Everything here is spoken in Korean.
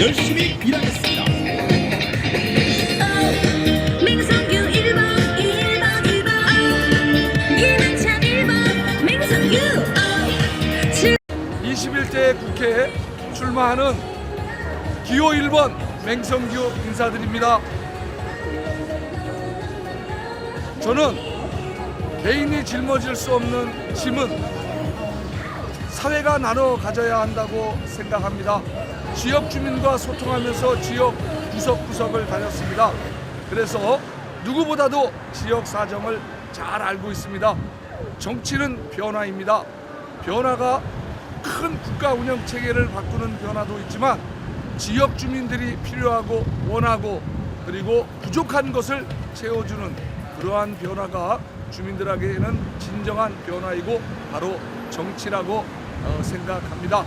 열심히 일하겠습니다. 21대 국회에 출마하는 기호 1번 맹성규 인사드립니다. 저는 개인이 짊어질 수 없는 짐은 사회가 나눠 가져야 한다고 생각합니다. 지역 주민과 소통하면서 지역 구석구석을 다녔습니다. 그래서 누구보다도 지역 사정을 잘 알고 있습니다. 정치는 변화입니다. 변화가 큰 국가 운영 체계를 바꾸는 변화도 있지만 지역 주민들이 필요하고 원하고 그리고 부족한 것을 채워주는 그러한 변화가 주민들에게는 진정한 변화이고 바로 정치라고 어, 생각합니다.